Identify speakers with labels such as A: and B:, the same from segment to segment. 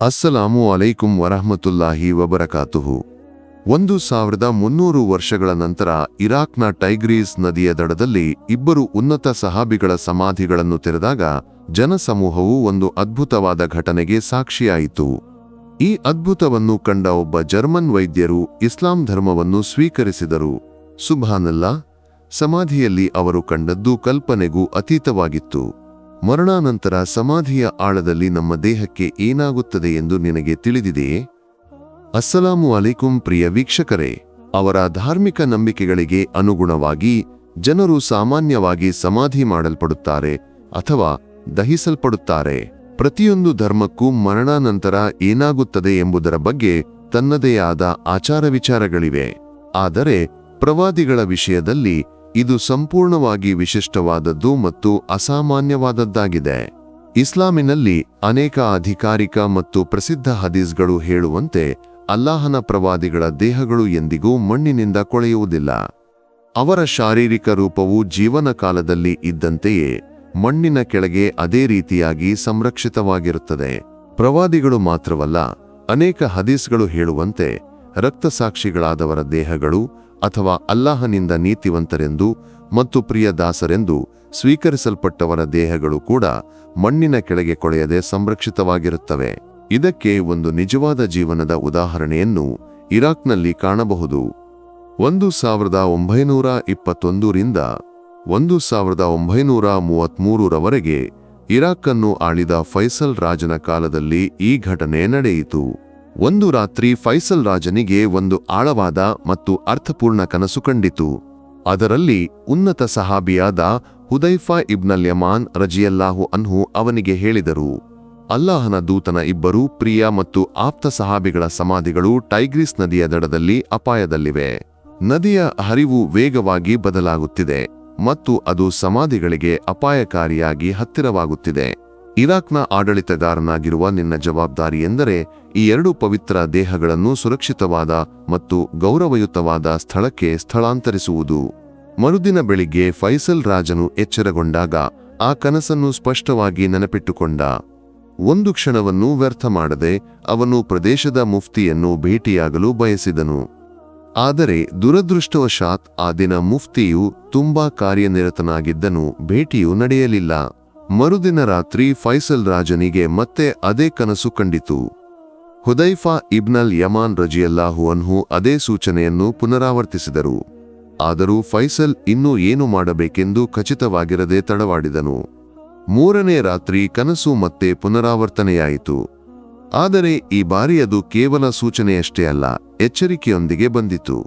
A: ಅಸ್ಸಲಾಮು ಅಲೈಕುಂ ವರಹಮತುಲ್ಲಾಹಿ ವಬರಕಾತುಹು. ಒಂದು ಸಾವಿರದ ಮುನ್ನೂರು ವರ್ಷಗಳ ನಂತರ ಇರಾಕ್ನ ಟೈಗ್ರೀಸ್ ನದಿಯ ದಡದಲ್ಲಿ ಇಬ್ಬರು ಉನ್ನತ ಸಹಾಬಿಗಳ ಸಮಾಧಿಗಳನ್ನು ತೆರೆದಾಗ ಜನಸಮೂಹವು ಒಂದು ಅದ್ಭುತವಾದ ಘಟನೆಗೆ ಸಾಕ್ಷಿಯಾಯಿತು. ಈ ಅದ್ಭುತವನ್ನು ಕಂಡ ಒಬ್ಬ ಜರ್ಮನ್ ವೈದ್ಯರು ಇಸ್ಲಾಂ ಧರ್ಮವನ್ನು ಸ್ವೀಕರಿಸಿದರು. ಸುಭಾನಲ್ಲಾ, ಸಮಾಧಿಯಲ್ಲಿ ಅವರು ಕಂಡದ್ದು ಕಲ್ಪನೆಗೂ ಅತೀತವಾಗಿತ್ತು. ಮರಣಾನಂತರ ಸಮಾಧಿಯ ಆಳದಲ್ಲಿ ನಮ್ಮ ದೇಹಕ್ಕೆ ಏನಾಗುತ್ತದೆ ಎಂದು ನಿನಗೆ ತಿಳಿದಿದೆಯೇ? ಅಸ್ಸಲಾಮು ಅಲೈಕುಂ ಪ್ರಿಯ ವೀಕ್ಷಕರೇ, ಅವರ ಧಾರ್ಮಿಕ ನಂಬಿಕೆಗಳಿಗೆ ಅನುಗುಣವಾಗಿ ಜನರು ಸಾಮಾನ್ಯವಾಗಿ ಸಮಾಧಿ ಮಾಡಲ್ಪಡುತ್ತಾರೆ ಅಥವಾ ದಹಿಸಲ್ಪಡುತ್ತಾರೆ. ಪ್ರತಿಯೊಂದು ಧರ್ಮಕ್ಕೂ ಮರಣಾನಂತರ ಏನಾಗುತ್ತದೆ ಎಂಬುದರ ಬಗ್ಗೆ ತನ್ನದೇ ಆದ ಆಚಾರ ವಿಚಾರಗಳಿವೆ ಆದರೆ ಪ್ರವಾದಿಗಳ ವಿಷಯದಲ್ಲಿ ಇದು ಸಂಪೂರ್ಣವಾಗಿ ವಿಶಿಷ್ಟವಾದದ್ದು ಮತ್ತು ಅಸಾಮಾನ್ಯವಾದದ್ದಾಗಿದೆ. ಇಸ್ಲಾಮಿನಲ್ಲಿ ಅನೇಕ ಅಧಿಕಾರಿಕ ಮತ್ತು ಪ್ರಸಿದ್ಧ ಹದೀಸ್ಗಳು ಹೇಳುವಂತೆ ಅಲ್ಲಾಹನ ಪ್ರವಾದಿಗಳ ದೇಹಗಳು ಎಂದಿಗೂ ಮಣ್ಣಿನಿಂದ ಕೊಳೆಯುವುದಿಲ್ಲ. ಅವರ ಶಾರೀರಿಕ ರೂಪವು ಜೀವನ ಕಾಲದಲ್ಲಿ ಇದ್ದಂತೆಯೇ ಮಣ್ಣಿನ ಕೆಳಗೆ ಅದೇ ರೀತಿಯಾಗಿ ಸಂರಕ್ಷಿತವಾಗಿರುತ್ತದೆ. ಪ್ರವಾದಿಗಳು ಮಾತ್ರವಲ್ಲ, ಅನೇಕ ಹದೀಸ್ಗಳು ಹೇಳುವಂತೆ ರಕ್ತಸಾಕ್ಷಿಗಳಾದವರ ದೇಹಗಳು ಅಥವಾ ಅಲ್ಲಾಹನಿಂದ ನೀತಿವಂತರೆಂದು ಮತ್ತು ಪ್ರಿಯ ದಾಸರೆಂದು ಸ್ವೀಕರಿಸಲ್ಪಟ್ಟವರ ದೇಹಗಳು ಕೂಡ ಮಣ್ಣಿನ ಕೆಳಗೆ ಕೊಳೆಯದೆ ಸಂರಕ್ಷಿತವಾಗಿರುತ್ತವೆ. ಇದಕ್ಕೆ ಒಂದು ನಿಜವಾದ ಜೀವನದ ಉದಾಹರಣೆಯನ್ನು ಇರಾಕ್ನಲ್ಲಿ ಕಾಣಬಹುದು. ಒಂದು ಸಾವಿರದ ಒಂಬೈನೂರ ಇಪ್ಪತ್ತೊಂದರಿಂದ ಒಂದು ಸಾವಿರದ ಒಂಬೈನೂರ ಮೂವತ್ಮೂರರವರೆಗೆ ಇರಾಕನ್ನು ಆಳಿದ ಫೈಸಲ್ ರಾಜನ ಕಾಲದಲ್ಲಿ ಈ ಘಟನೆ ನಡೆಯಿತು. ಒಂದು ರಾತ್ರಿ ಫೈಸಲ್ ರಾಜನಿಗೆ ಒಂದು ಆಳವಾದ ಮತ್ತು ಅರ್ಥಪೂರ್ಣ ಕನಸು ಕಂಡಿತು. ಅದರಲ್ಲಿ ಉನ್ನತ ಸಹಾಬಿಯಾದ ಹುದೈಫಾ ಇಬ್ನಲ್ ಯಮಾನ್ ರಜಿಯಲ್ಲಾಹು ಅನ್ಹು ಅವನಿಗೆ ಹೇಳಿದರು, ಅಲ್ಲಾಹನ ದೂತನ ಇಬ್ಬರು ಪ್ರಿಯ ಮತ್ತು ಆಪ್ತ ಸಹಾಬಿಗಳ ಸಮಾಧಿಗಳು ಟೈಗ್ರಿಸ್ ನದಿಯ ದಡದಲ್ಲಿ ಅಪಾಯದಲ್ಲಿವೆ. ನದಿಯ ಹರಿವು ವೇಗವಾಗಿ ಬದಲಾಗುತ್ತಿದೆ ಮತ್ತು ಅದು ಸಮಾಧಿಗಳಿಗೆ ಅಪಾಯಕಾರಿಯಾಗಿ ಹತ್ತಿರವಾಗುತ್ತಿದೆ. ಇರಾಕ್ನ ಆಡಳಿತಗಾರನಾಗಿರುವ ನಿನ್ನ ಜವಾಬ್ದಾರಿ ಎಂದರೆ ಈ ಎರಡು ಪವಿತ್ರ ದೇಹಗಳನ್ನು ಸುರಕ್ಷಿತವಾದ ಮತ್ತು ಗೌರವಯುತವಾದ ಸ್ಥಳಕ್ಕೆ ಸ್ಥಳಾಂತರಿಸುವುದು. ಮರುದಿನ ಬೆಳಿಗ್ಗೆ ಫೈಸಲ್ ರಾಜನು ಎಚ್ಚರಗೊಂಡಾಗ ಆ ಕನಸನ್ನು ಸ್ಪಷ್ಟವಾಗಿ ನೆನಪಿಟ್ಟುಕೊಂಡ. ಒಂದು ಕ್ಷಣವನ್ನು ವ್ಯರ್ಥ ಮಾಡದೆ ಅವನು ಪ್ರದೇಶದ ಮುಫ್ತಿಯನ್ನು ಭೇಟಿಯಾಗಲು ಬಯಸಿದನು. ಆದರೆ ದುರದೃಷ್ಟವಶಾತ್ ಆ ದಿನ ಮುಫ್ತಿಯು ತುಂಬಾ ಕಾರ್ಯನಿರತನಾಗಿದ್ದನು, ಭೇಟಿಯು ನಡೆಯಲಿಲ್ಲ. ಮರುದಿನ ರಾತ್ರಿ ಫೈಸಲ್ ರಾಜನಿಗೆ ಮತ್ತೆ ಅದೇ ಕನಸು ಕಂಡಿತು. ಹುದೈಫಾ ಇಬ್ನಲ್ ಯಮಾನ್ ರಜಿಯಲ್ಲಾಹು ಅನ್ಹು ಅದೇ ಸೂಚನೆಯನ್ನು ಪುನರಾವರ್ತಿಸಿದರು. ಆದರೂ ಫೈಸಲ್ ಇನ್ನೂ ಏನು ಮಾಡಬೇಕೆಂದು ಖಚಿತವಾಗಿರದೆ ತಡವಾಡಿದನು. ಮೂರನೇ ರಾತ್ರಿ ಕನಸು ಮತ್ತೆ ಪುನರಾವರ್ತನೆಯಾಯಿತು. ಆದರೆ ಈ ಬಾರಿ ಅದು ಕೇವಲ ಸೂಚನೆಯಷ್ಟೇ ಅಲ್ಲ, ಎಚ್ಚರಿಕೆಯೊಂದಿಗೆ ಬಂದಿತು.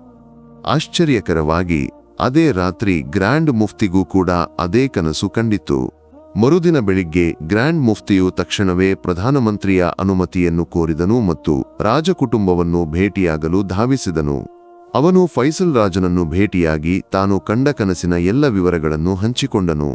A: ಆಶ್ಚರ್ಯಕರವಾಗಿ, ಅದೇ ರಾತ್ರಿ ಗ್ರ್ಯಾಂಡ್ ಮುಫ್ತಿಗೂ ಕೂಡ ಅದೇ ಕನಸು ಕಂಡಿತು. ಮರುದಿನ ಬೆಳಿಗ್ಗೆ ಗ್ರ್ಯಾಂಡ್ ಮುಫ್ತಿಯು ತಕ್ಷಣವೇ ಪ್ರಧಾನಮಂತ್ರಿಯ ಅನುಮತಿಯನ್ನು ಕೋರಿದನು ಮತ್ತು ರಾಜಕುಟುಂಬವನ್ನು ಭೇಟಿಯಾಗಲು ಧಾವಿಸಿದನು. ಅವನು ಫೈಸಲ್ ರಾಜನನ್ನು ಭೇಟಿಯಾಗಿ ತಾನು ಕಂಡ ಕನಸಿನ ಎಲ್ಲ ವಿವರಗಳನ್ನು ಹಂಚಿಕೊಂಡನು.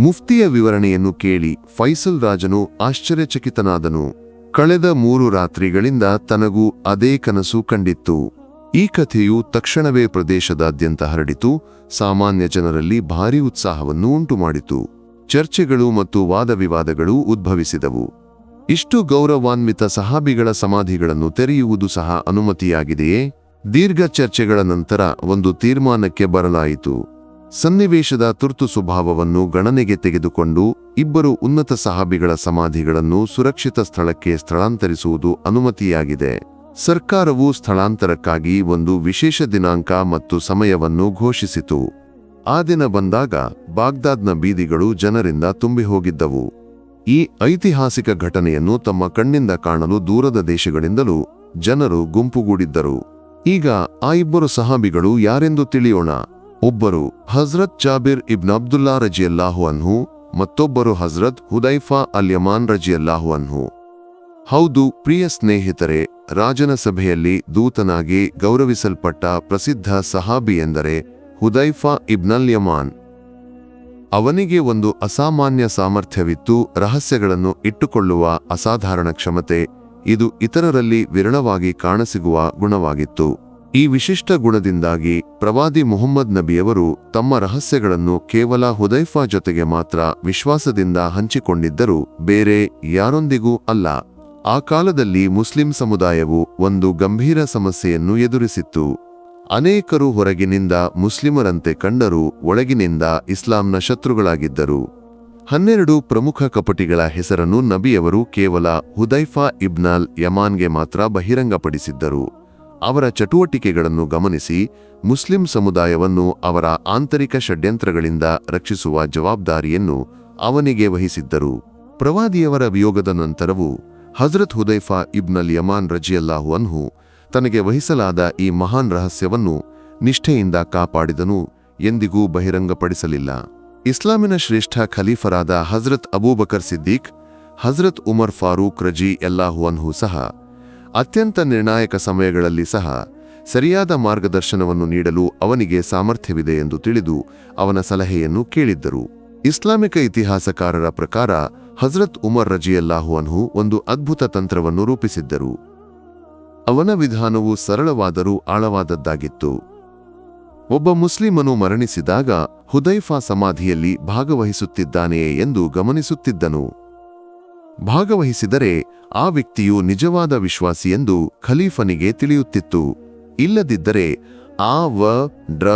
A: ಮುಫ್ತಿಯ ವಿವರಣೆಯನ್ನು ಕೇಳಿ ಫೈಸಲ್ ರಾಜನು ಆಶ್ಚರ್ಯಚಕಿತನಾದನು. ಕಳೆದ ಮೂರು ರಾತ್ರಿಗಳಿಂದ ತನಗೂ ಅದೇ ಕನಸು ಕಂಡಿತ್ತು. ಈ ಕಥೆಯು ತಕ್ಷಣವೇ ಪ್ರದೇಶದಾದ್ಯಂತ ಹರಡಿತು, ಸಾಮಾನ್ಯ ಜನರಲ್ಲಿ ಭಾರೀ ಉತ್ಸಾಹವನ್ನು ಉಂಟುಮಾಡಿತು. ಚರ್ಚೆಗಳು ಮತ್ತು ವಾದವಿವಾದಗಳು ಉದ್ಭವಿಸಿದವು. ಇಷ್ಟು ಗೌರವಾನ್ವಿತ ಸಹಾಬಿಗಳ ಸಮಾಧಿಗಳನ್ನು ತೆರೆಯುವುದು ಸಹ ಅನುಮತಿಯಾಗಿದೆಯೇ? ದೀರ್ಘ ಚರ್ಚೆಗಳ ನಂತರ ಒಂದು ತೀರ್ಮಾನಕ್ಕೆ ಬರಲಾಯಿತು. ಸನ್ನಿವೇಶದ ತುರ್ತು ಸ್ವಭಾವವನ್ನು ಗಣನೆಗೆ ತೆಗೆದುಕೊಂಡು ಇಬ್ಬರು ಉನ್ನತ ಸಹಾಬಿಗಳ ಸಮಾಧಿಗಳನ್ನು ಸುರಕ್ಷಿತ ಸ್ಥಳಕ್ಕೆ ಸ್ಥಳಾಂತರಿಸುವುದು ಅನುಮತಿಯಾಗಿದೆ. ಸರ್ಕಾರವು ಸ್ಥಳಾಂತರಕ್ಕಾಗಿ ಒಂದು ವಿಶೇಷ ದಿನಾಂಕ ಮತ್ತು ಸಮಯವನ್ನು ಘೋಷಿಸಿತು. ಆ ದಿನ ಬಂದಾಗ ಬಾಗ್ದಾದ್ನ ಬೀದಿಗಳು ಜನರಿಂದ ತುಂಬಿ ಹೋಗಿದ್ದವು ಈ ಐತಿಹಾಸಿಕ ಘಟನೆಯನ್ನು ತಮ್ಮ ಕಣ್ಣಿಂದ ಕಾಣಲು ದೂರದ ದೇಶಗಳಿಂದಲೂ ಜನರು ಗುಂಪುಗೂಡಿದ್ದರು. ಈಗ ಆ ಇಬ್ಬರು ಸಹಾಬಿಗಳು ಯಾರೆಂದು ತಿಳಿಯೋಣ? ಒಬ್ಬರು ಹಜ್ರತ್ ಜಾಬಿರ್ ಇಬ್ನ್ ಅಬ್ದುಲ್ಲಾ ರಜಿಯಲ್ಲಾಹು ಅನ್ಹು, ಮತ್ತೊಬ್ಬರು ಹಜ್ರತ್ ಹುದೈಫಾ ಅಲ್ ಯಮಾನ್ ರಜಿಯಲ್ಲಾಹು ಅನ್ಹು. ಹೌದು, ಪ್ರಿಯ ಸ್ನೇಹಿತರೆ, ರಾಜನ ಸಭೆಯಲ್ಲಿ ದೂತನಾಗಿ ಗೌರವಿಸಲ್ಪಟ್ಟ ಪ್ರಸಿದ್ಧ ಸಹಾಬಿ ಎಂದರೆ ಹುದೈಫಾ ಇಬ್ನಲ್ ಯಮಾನ್. ಅವನಿಗೆ ಒಂದು ಅಸಾಮಾನ್ಯ ಸಾಮರ್ಥ್ಯವಿತ್ತು, ರಹಸ್ಯಗಳನ್ನು ಇಟ್ಟುಕೊಳ್ಳುವ ಅಸಾಧಾರಣ ಕ್ಷಮತೆ, ಇದು ಇತರರಲ್ಲಿ ವಿರಳವಾಗಿ ಕಾಣಸಿಗುವ ಗುಣವಾಗಿತ್ತು. ಈ ವಿಶಿಷ್ಟ ಗುಣದಿಂದಾಗಿ ಪ್ರವಾದಿ ಮುಹಮ್ಮದ್ ನಬಿಯವರು ತಮ್ಮ ರಹಸ್ಯಗಳನ್ನು ಕೇವಲ ಹುದೈಫಾ ಜೊತೆಗೆ ಮಾತ್ರ ವಿಶ್ವಾಸದಿಂದ ಹಂಚಿಕೊಂಡಿದ್ದರು ಬೇರೆ ಯಾರೊಂದಿಗೂ ಅಲ್ಲ. ಆ ಕಾಲದಲ್ಲಿ ಮುಸ್ಲಿಂ ಸಮುದಾಯವು ಒಂದು ಗಂಭೀರ ಸಮಸ್ಯೆಯನ್ನು ಎದುರಿಸಿತ್ತು. ಅನೇಕರು ಹೊರಗಿನಿಂದ ಮುಸ್ಲಿಮರಂತೆ ಕಂಡರೂ ಒಳಗಿನಿಂದ ಇಸ್ಲಾಂನ ಶತ್ರುಗಳಾಗಿದ್ದರು. ಹನ್ನೆರಡು ಪ್ರಮುಖ ಕಪಟಿಗಳ ಹೆಸರನ್ನು ನಬಿಯವರು ಕೇವಲ ಹುದೈಫಾ ಇಬ್ನಾಲ್ ಯಮಾನ್ಗೆ ಮಾತ್ರ ಬಹಿರಂಗಪಡಿಸಿದ್ದರು. ಅವರ ಚಟುವಟಿಕೆಗಳನ್ನು ಗಮನಿಸಿ ಮುಸ್ಲಿಂ ಸಮುದಾಯವನ್ನು ಅವರ ಆಂತರಿಕ ಷಡ್ಯಂತ್ರಗಳಿಂದ ರಕ್ಷಿಸುವ ಜವಾಬ್ದಾರಿಯನ್ನು ಅವನಿಗೆ ವಹಿಸಿದ್ದರು. ಪ್ರವಾದಿಯವರ ವಿಯೋಗದ ನಂತರವೂ ಹಜರತ್ ಹುದೈಫಾ ಇಬ್ನಲ್ ಯಮಾನ್ ರಜಿಯಲ್ಲಾಹು ಅನ್ಹು ತನಗೆ ವಹಿಸಲಾದ ಈ ಮಹಾನ್ ರಹಸ್ಯವನ್ನು ನಿಷ್ಠೆಯಿಂದ ಕಾಪಾಡಿದನು ಎಂದಿಗೂ ಬಹಿರಂಗಪಡಿಸಲಿಲ್ಲ. ಇಸ್ಲಾಮಿನ ಶ್ರೇಷ್ಠ ಖಲೀಫರಾದ ಹಜರತ್ ಅಬೂಬಕರ್ ಸಿದ್ದೀಕ್, ಹಜರತ್ ಉಮರ್ ಫಾರೂಕ್ ರಜಿ ಅಲ್ಲಾಹು ಅನ್ಹು ಸಹ ಅತ್ಯಂತ ನಿರ್ಣಾಯಕ ಸಮಯಗಳಲ್ಲಿ ಸಹ ಸರಿಯಾದ ಮಾರ್ಗದರ್ಶನವನ್ನು ನೀಡಲು ಅವನಿಗೆ ಸಾಮರ್ಥ್ಯವಿದೆ ಎಂದು ತಿಳಿದು ಅವನ ಸಲಹೆಯನ್ನು ಕೇಳಿದ್ದರು. ಇಸ್ಲಾಮಿಕ ಇತಿಹಾಸಕಾರರ ಪ್ರಕಾರ ಹಜರತ್ ಉಮರ್ ರಜಿಯಲ್ಲಾಹುವನ್ಹು ಒಂದು ಅದ್ಭುತ ತಂತ್ರವನ್ನು ರೂಪಿಸಿದ್ದರು. ಅವನ ವಿಧಾನವು ಸರಳವಾದರೂ ಆಳವಾದದ್ದಾಗಿತ್ತು. ಒಬ್ಬ ಮುಸ್ಲಿಮನು ಮರಣಿಸಿದಾಗ ಹುದೈಫಾ ಸಮಾಧಿಯಲ್ಲಿ ಭಾಗವಹಿಸುತ್ತಿದ್ದಾನೆಯೇ ಎಂದು ಗಮನಿಸುತ್ತಿದ್ದನು. ಭಾಗವಹಿಸಿದರೆ ಆ ವ್ಯಕ್ತಿಯು ನಿಜವಾದ ವಿಶ್ವಾಸಿ ಎಂದು ಖಲೀಫನಿಗೆ ತಿಳಿಯುತ್ತಿತ್ತು. ಇಲ್ಲದಿದ್ದರೆ ಆ ವ, ಡ್ರ,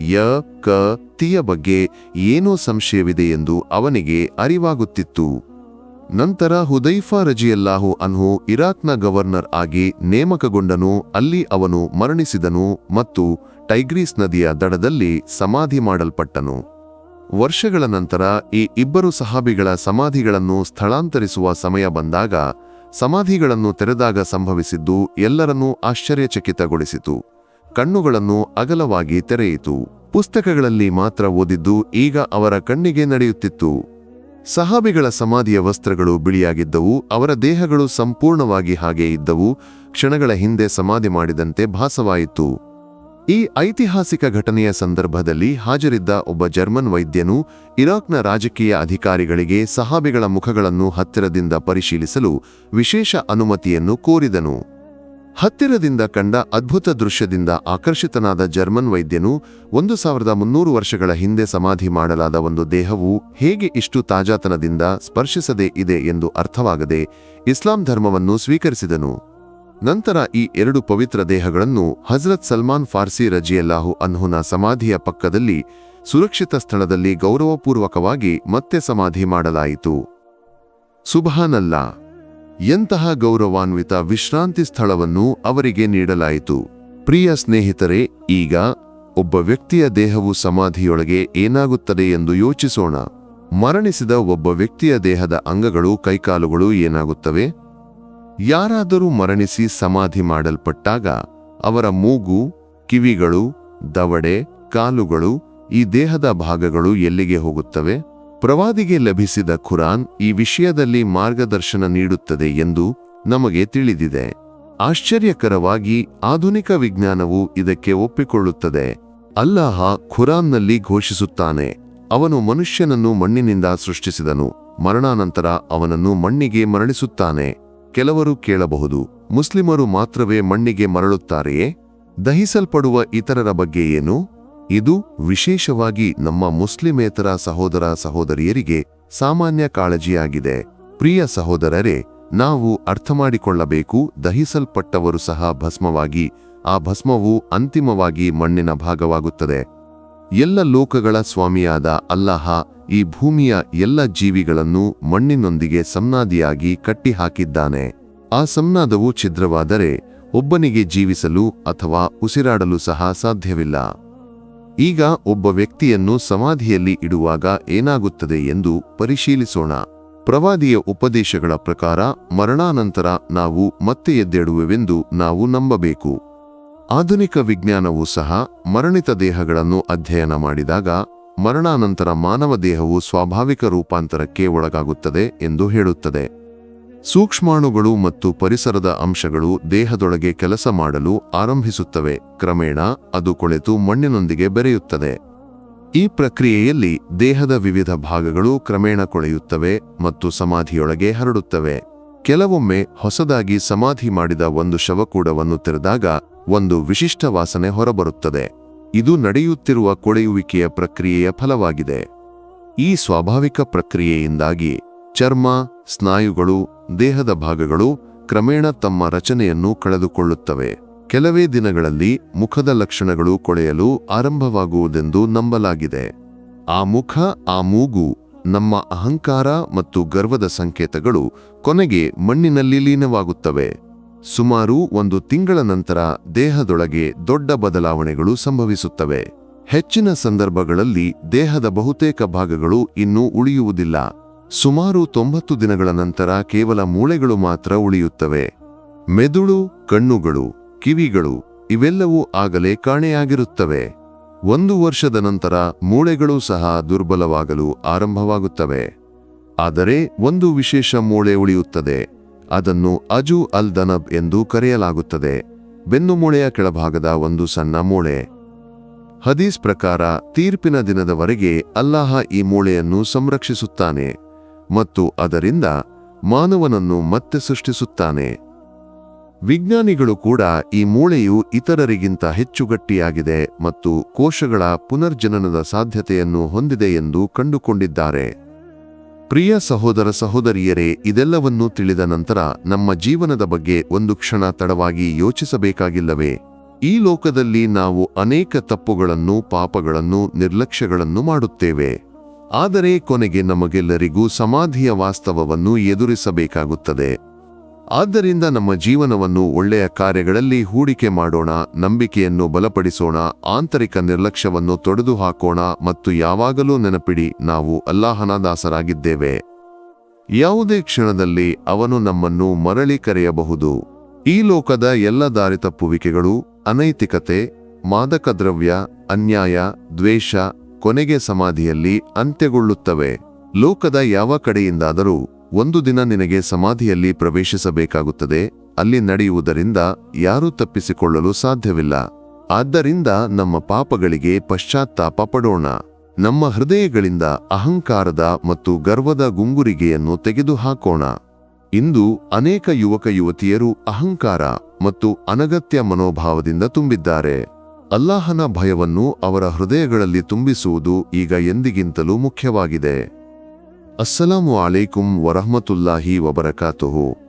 A: ಯ, ಕ, ತಿಯ ಬಗ್ಗೆ ಏನೋ ಸಂಶಯವಿದೆ ಎಂದು ಅವನಿಗೆ ಅರಿವಾಗುತ್ತಿತ್ತು. ನಂತರ ಹುದೈಫಾ ರಜಿಯಲ್ಲಾಹು ಅನ್ಹು ಇರಾಕ್ನ ಗವರ್ನರ್ ಆಗಿ ನೇಮಕಗೊಂಡನು, ಅಲ್ಲಿ ಅವನು ಮರಣಿಸಿದನು ಮತ್ತು ಟೈಗ್ರೀಸ್ ನದಿಯ ದಡದಲ್ಲಿ ಸಮಾಧಿ ಮಾಡಲ್ಪಟ್ಟನು. ವರ್ಷಗಳ ನಂತರ ಈ ಇಬ್ಬರು ಸಹಾಬಿಗಳ ಸಮಾಧಿಗಳನ್ನು ಸ್ಥಳಾಂತರಿಸುವ ಸಮಯ ಬಂದಾಗ ಸಮಾಧಿಗಳನ್ನು ತೆರೆದಾಗ ಸಂಭವಿಸಿದ್ದು ಎಲ್ಲರನ್ನೂ ಆಶ್ಚರ್ಯಚಕಿತಗೊಳಿಸಿತು. ಕಣ್ಣುಗಳನ್ನು ಅಗಲವಾಗಿ ತೆರೆಯಿತು. ಪುಸ್ತಕಗಳಲ್ಲಿ ಮಾತ್ರ ಓದಿದ್ದು ಈಗ ಅವರ ಕಣ್ಣಿಗೆ ನಡೆಯುತ್ತಿತ್ತು. ಸಹಾಬಿಗಳ ಸಮಾಧಿಯ ವಸ್ತ್ರಗಳು ಬಿಳಿಯಾಗಿದ್ದವು, ಅವರ ದೇಹಗಳು ಸಂಪೂರ್ಣವಾಗಿ ಹಾಗೆ ಇದ್ದವು, ಕ್ಷಣಗಳ ಹಿಂದೆ ಸಮಾಧಿ ಮಾಡಿದಂತೆ ಭಾಸವಾಯಿತು. ಈ ಐತಿಹಾಸಿಕ ಘಟನೆಯ ಸಂದರ್ಭದಲ್ಲಿ ಹಾಜರಿದ್ದ ಒಬ್ಬ ಜರ್ಮನ್ ವೈದ್ಯನು ಇರಾಕ್ನ ರಾಜಕೀಯ ಅಧಿಕಾರಿಗಳಿಗೆ ಸಹಾಬಿಗಳ ಮುಖಗಳನ್ನು ಹತ್ತಿರದಿಂದ ಪರಿಶೀಲಿಸಲು ವಿಶೇಷ ಅನುಮತಿಯನ್ನು ಕೋರಿದನು. ಹತ್ತಿರದಿಂದ ಕಂಡ ಅದ್ಭುತ ದೃಶ್ಯದಿಂದ ಆಕರ್ಷಿತನಾದ ಜರ್ಮನ್ ವೈದ್ಯನು ಒಂದು ಸಾವಿರದ ಮುನ್ನೂರು ವರ್ಷಗಳ ಹಿಂದೆ ಸಮಾಧಿ ಮಾಡಲಾದ ಒಂದು ದೇಹವು ಹೇಗೆ ಇಷ್ಟು ತಾಜಾತನದಿಂದ ಸ್ಪರ್ಶಿಸದೇ ಇದೆ ಎಂದು ಅರ್ಥವಾಗದೆ ಇಸ್ಲಾಂ ಧರ್ಮವನ್ನು ಸ್ವೀಕರಿಸಿದನು. ನಂತರ ಈ ಎರಡು ಪವಿತ್ರ ದೇಹಗಳನ್ನು ಹಜರತ್ ಸಲ್ಮಾನ್ ಫಾರ್ಸಿ ರಜಿಯಲ್ಲಾಹು ಅನ್ಹುನ ಸಮಾಧಿಯ ಪಕ್ಕದಲ್ಲಿ ಸುರಕ್ಷಿತ ಸ್ಥಳದಲ್ಲಿ ಗೌರವಪೂರ್ವಕವಾಗಿ ಮತ್ತೆ ಸಮಾಧಿ ಮಾಡಲಾಯಿತು. ಸುಬಹಾನಲ್ಲಾ ಎಂತಹ ಗೌರವಾನ್ವಿತ ವಿಶ್ರಾಂತಿ ಸ್ಥಳವನ್ನು ಅವರಿಗೆ ನೀಡಲಾಯಿತು. ಪ್ರಿಯ ಸ್ನೇಹಿತರೆ, ಈಗ ಒಬ್ಬ ವ್ಯಕ್ತಿಯ ದೇಹವು ಸಮಾಧಿಯೊಳಗೆ ಏನಾಗುತ್ತದೆ ಎಂದು ಯೋಚಿಸೋಣ. ಮರಣಿಸಿದ ಒಬ್ಬ ವ್ಯಕ್ತಿಯ ದೇಹದ ಅಂಗಗಳು ಕೈಕಾಲುಗಳು ಏನಾಗುತ್ತವೆ? ಯಾರಾದರೂ ಮರಣಿಸಿ ಸಮಾಧಿ ಮಾಡಲ್ಪಟ್ಟಾಗ ಅವರ ಮೂಗು, ಕಿವಿಗಳು, ದವಡೆ, ಕಾಲುಗಳು ಈ ದೇಹದ ಭಾಗಗಳು ಎಲ್ಲಿಗೆ ಹೋಗುತ್ತವೆ? ಪ್ರವಾದಿಗೆ ಲಭಿಸಿದ ಖುರಾನ್ ಈ ವಿಷಯದಲ್ಲಿ ಮಾರ್ಗದರ್ಶನ ನೀಡುತ್ತದೆ ಎಂದು ನಮಗೆ ತಿಳಿದಿದೆ. ಆಶ್ಚರ್ಯಕರವಾಗಿ ಆಧುನಿಕ ವಿಜ್ಞಾನವು ಇದಕ್ಕೆ ಒಪ್ಪಿಕೊಳ್ಳುತ್ತದೆ. ಅಲ್ಲಾಹ ಖುರಾನ್ನಲ್ಲಿ ಘೋಷಿಸುತ್ತಾನೆ, ಅವನು ಮನುಷ್ಯನನ್ನು ಮಣ್ಣಿನಿಂದ ಸೃಷ್ಟಿಸಿದನು, ಮರಣಾನಂತರ ಅವನನ್ನು ಮಣ್ಣಿಗೆ ಮರಳಿಸುತ್ತಾನೆ. ಕೆಲವರು ಕೇಳಬಹುದು, ಮುಸ್ಲಿಮರು ಮಾತ್ರವೇ ಮಣ್ಣಿಗೆ ಮರಳುತ್ತಾರೆಯೇ? ದಹಿಸಲ್ಪಡುವ ಇತರರ ಬಗ್ಗೆ ಏನು? ಇದು ವಿಶೇಷವಾಗಿ ನಮ್ಮ ಮುಸ್ಲಿಮೇತರ ಸಹೋದರ ಸಹೋದರಿಯರಿಗೆ ಸಾಮಾನ್ಯ ಕಾಳಜಿಯಾಗಿದೆ. ಪ್ರಿಯ ಸಹೋದರರೇ, ನಾವು ಅರ್ಥಮಾಡಿಕೊಳ್ಳಬೇಕು, ದಹಿಸಲ್ಪಟ್ಟವರು ಸಹ ಭಸ್ಮವಾಗಿ, ಆ ಭಸ್ಮವು ಅಂತಿಮವಾಗಿ ಮಣ್ಣಿನ ಭಾಗವಾಗುತ್ತದೆ. ಎಲ್ಲ ಲೋಕಗಳ ಸ್ವಾಮಿಯಾದ ಅಲ್ಲಾಹ ಈ ಭೂಮಿಯ ಎಲ್ಲ ಜೀವಿಗಳನ್ನು ಮಣ್ಣಿನೊಂದಿಗೆ ಸಂನಾದಿಯಾಗಿ ಕಟ್ಟಿಹಾಕಿದ್ದಾನೆ. ಆ ಸಂನಾದವು ಛಿದ್ರವಾದರೆ ಒಬ್ಬನಿಗೆ ಜೀವಿಸಲು ಅಥವಾ ಉಸಿರಾಡಲು ಸಹ ಸಾಧ್ಯವಿಲ್ಲ. ಈಗ ಒಬ್ಬ ವ್ಯಕ್ತಿಯನ್ನು ಸಮಾಧಿಯಲ್ಲಿ ಇಡುವಾಗ ಏನಾಗುತ್ತದೆ ಎಂದು ಪರಿಶೀಲಿಸೋಣ. ಪ್ರವಾದಿಯ ಉಪದೇಶಗಳ ಪ್ರಕಾರ ಮರಣಾನಂತರ ನಾವು ಮತ್ತೆ ಎದ್ದೆಡುವೆವೆಂದು ನಾವು ನಂಬಬೇಕು. ಆಧುನಿಕ ವಿಜ್ಞಾನವೂ ಸಹ ಮರಣಿತ ದೇಹಗಳನ್ನು ಅಧ್ಯಯನ ಮಾಡಿದಾಗ ಮರಣಾನಂತರ ಮಾನವ ದೇಹವು ಸ್ವಾಭಾವಿಕ ರೂಪಾಂತರಕ್ಕೆ ಒಳಗಾಗುತ್ತದೆ ಎಂದು ಹೇಳುತ್ತದೆ. ಸೂಕ್ಷ್ಮಾಣುಗಳು ಮತ್ತು ಪರಿಸರದ ಅಂಶಗಳು ದೇಹದೊಳಗೆ ಕೆಲಸ ಮಾಡಲು ಆರಂಭಿಸುತ್ತವೆ. ಕ್ರಮೇಣ ಅದು ಕೊಳೆತು ಮಣ್ಣಿನೊಂದಿಗೆ ಬೆರೆಯುತ್ತದೆ. ಈ ಪ್ರಕ್ರಿಯೆಯಲ್ಲಿ ದೇಹದ ವಿವಿಧ ಭಾಗಗಳು ಕ್ರಮೇಣ ಕೊಳೆಯುತ್ತವೆ ಮತ್ತು ಸಮಾಧಿಯೊಳಗೆ ಹರಡುತ್ತವೆ. ಕೆಲವೊಮ್ಮೆ ಹೊಸದಾಗಿ ಸಮಾಧಿ ಮಾಡಿದ ಒಂದು ಶವಕೂಡವನ್ನು ತೆರೆದಾಗ ಒಂದು ವಿಶಿಷ್ಟ ವಾಸನೆ ಹೊರಬರುತ್ತದೆ. ಇದು ನಡೆಯುತ್ತಿರುವ ಕೊಳೆಯುವಿಕೆಯ ಪ್ರಕ್ರಿಯೆಯ ಫಲವಾಗಿದೆ. ಈ ಸ್ವಾಭಾವಿಕ ಪ್ರಕ್ರಿಯೆಯಿಂದಾಗಿ ಚರ್ಮ ಸ್ನಾಯುಗಳು, ದೇಹದ ಭಾಗಗಳು ಕ್ರಮೇಣ ತಮ್ಮ ರಚನೆಯನ್ನು ಕಳೆದುಕೊಳ್ಳುತ್ತವೆ. ಕೆಲವೇ ದಿನಗಳಲ್ಲಿ ಮುಖದ ಲಕ್ಷಣಗಳು ಕೊಳೆಯಲು ಆರಂಭವಾಗುವುದೆಂದು ನಂಬಲಾಗಿದೆ. ಆ ಮುಖ, ಆ ಮೂಗು, ನಮ್ಮ ಅಹಂಕಾರ ಮತ್ತು ಗರ್ವದ ಸಂಕೇತಗಳು ಕೊನೆಗೆ ಮಣ್ಣಿನಲ್ಲಿ ಲೀನವಾಗುತ್ತವೆ. ಸುಮಾರು ಒಂದು ತಿಂಗಳ ನಂತರ ದೇಹದೊಳಗೆ ದೊಡ್ಡ ಬದಲಾವಣೆಗಳು ಸಂಭವಿಸುತ್ತವೆ. ಹೆಚ್ಚಿನ ಸಂದರ್ಭಗಳಲ್ಲಿ ದೇಹದ ಬಹುತೇಕ ಭಾಗಗಳು ಇನ್ನೂ ಉಳಿಯುವುದಿಲ್ಲ. ಸುಮಾರು ತೊಂಬತ್ತು ದಿನಗಳ ನಂತರ ಕೇವಲ ಮೂಳೆಗಳು ಮಾತ್ರ ಉಳಿಯುತ್ತವೆ. ಮೆದುಳು, ಕಣ್ಣುಗಳು, ಕಿವಿಗಳು ಇವೆಲ್ಲವೂ ಆಗಲೇ ಕಾಣೆಯಾಗಿರುತ್ತವೆ. ಒಂದು ವರ್ಷದ ನಂತರ ಮೂಳೆಗಳು ಸಹ ದುರ್ಬಲವಾಗಲು ಆರಂಭವಾಗುತ್ತವೆ. ಆದರೆ ಒಂದು ವಿಶೇಷ ಮೂಳೆ ಉಳಿಯುತ್ತದೆ. ಅದನ್ನು ಅಜು ಅಲ್ ದನಬ್ ಎಂದು ಕರೆಯಲಾಗುತ್ತದೆ. ಬೆನ್ನುಮೂಳೆಯ ಕೆಳಭಾಗದ ಒಂದು ಸಣ್ಣ ಮೂಳೆ. ಹದೀಸ್ ಪ್ರಕಾರ ತೀರ್ಪಿನ ದಿನದವರೆಗೆ ಅಲ್ಲಾಹ ಈ ಮೂಳೆಯನ್ನು ಸಂರಕ್ಷಿಸುತ್ತಾನೆ. ಮತ್ತು ಅದರಿಂದ ಮಾನವನನ್ನು ಮತ್ತೆ ಸೃಷ್ಟಿಸುತ್ತಾನೆ. ವಿಜ್ಞಾನಿಗಳು ಕೂಡ ಈ ಮೂಳೆಯು ಇತರರಿಗಿಂತ ಹೆಚ್ಚು ಗಟ್ಟಿಯಾಗಿದೆ ಮತ್ತು ಕೋಶಗಳ ಪುನರ್ಜನನದ ಸಾಧ್ಯತೆಯನ್ನು ಹೊಂದಿದೆ ಎಂದು ಕಂಡುಕೊಂಡಿದ್ದಾರೆ. ಪ್ರಿಯ ಸಹೋದರ ಸಹೋದರಿಯರೇ, ಇದೆಲ್ಲವನ್ನೂ ತಿಳಿದ ನಂತರ ನಮ್ಮ ಜೀವನದ ಬಗ್ಗೆ ಒಂದು ಕ್ಷಣ ತಡವಾಗಿ ಯೋಚಿಸಬೇಕಾಗಿಲ್ಲವೇ? ಈ ಲೋಕದಲ್ಲಿ ನಾವು ಅನೇಕ ತಪ್ಪುಗಳನ್ನು, ಪಾಪಗಳನ್ನು, ನಿರ್ಲಕ್ಷ್ಯಗಳನ್ನು ಮಾಡುತ್ತೇವೆ. ಆದರೆ ಕೊನೆಗೆ ನಮಗೆಲ್ಲರಿಗೂ ಸಮಾಧಿಯ ವಾಸ್ತವವನ್ನು ಎದುರಿಸಬೇಕಾಗುತ್ತದೆ. ಆದ್ದರಿಂದ ನಮ್ಮ ಜೀವನವನ್ನು ಒಳ್ಳೆಯ ಕಾರ್ಯಗಳಲ್ಲಿ ಹೂಡಿಕೆ ಮಾಡೋಣ, ನಂಬಿಕೆಯನ್ನು ಬಲಪಡಿಸೋಣ, ಆಂತರಿಕ ನಿರ್ಲಕ್ಷ್ಯವನ್ನು ತೊಡೆದು ಹಾಕೋಣ ಮತ್ತು ಯಾವಾಗಲೂ ನೆನಪಿಡಿ, ನಾವು ಅಲ್ಲಾಹನ ದಾಸರಾಗಿದ್ದೇವೆ ಯಾವುದೇ ಕ್ಷಣದಲ್ಲಿ ಅವನು ನಮ್ಮನ್ನು ಮರಳಿ ಕರೆಯಬಹುದು. ಈ ಲೋಕದ ಎಲ್ಲ ದಾರಿ ತಪ್ಪುವಿಕೆಗಳು ಅನೈತಿಕತೆ ಮಾದಕ ದ್ರವ್ಯ ಅನ್ಯಾಯ, ದ್ವೇಷ ಕೊನೆಗೆ ಸಮಾಧಿಯಲ್ಲಿ ಅಂತ್ಯಗೊಳ್ಳುತ್ತವೆ. ಲೋಕದ ಯಾವ ಕಡೆಯಿಂದಾದರೂ ಒಂದು ದಿನ ನಿನಗೆ ಸಮಾಧಿಯಲ್ಲಿ ಪ್ರವೇಶಿಸಬೇಕಾಗುತ್ತದೆ, ಅಲ್ಲಿ ನಡೆಯುವುದರಿಂದ ಯಾರೂ ತಪ್ಪಿಸಿಕೊಳ್ಳಲು ಸಾಧ್ಯವಿಲ್ಲ. ಆದ್ದರಿಂದ ನಮ್ಮ ಪಾಪಗಳಿಗೆ ಪಶ್ಚಾತ್ತಾಪ ಪಡೋಣ. ನಮ್ಮ ಹೃದಯಗಳಿಂದ ಅಹಂಕಾರದ ಮತ್ತು ಗರ್ವದ ಗುಂಗುರಿಗೆಯನ್ನು ತೆಗೆದುಹಾಕೋಣ. ಇಂದು ಅನೇಕ ಯುವಕ ಯುವತಿಯರು ಅಹಂಕಾರ ಮತ್ತು ಅನಗತ್ಯ ಮನೋಭಾವದಿಂದ ತುಂಬಿದ್ದಾರೆ. ಅಲ್ಲಾಹನ ಭಯವನ್ನು ಅವರ ಹೃದಯಗಳಲ್ಲಿ ತುಂಬಿಸುವುದು ಈಗ ಎಂದಿಗಿಂತಲೂ ಮುಖ್ಯವಾಗಿದೆ. ಅಸ್ಸಲಾಮು ಅಲೈಕುಂ ವರಹಮತುಲ್ಲಾಹಿ ವಬರಕಾತುಹು.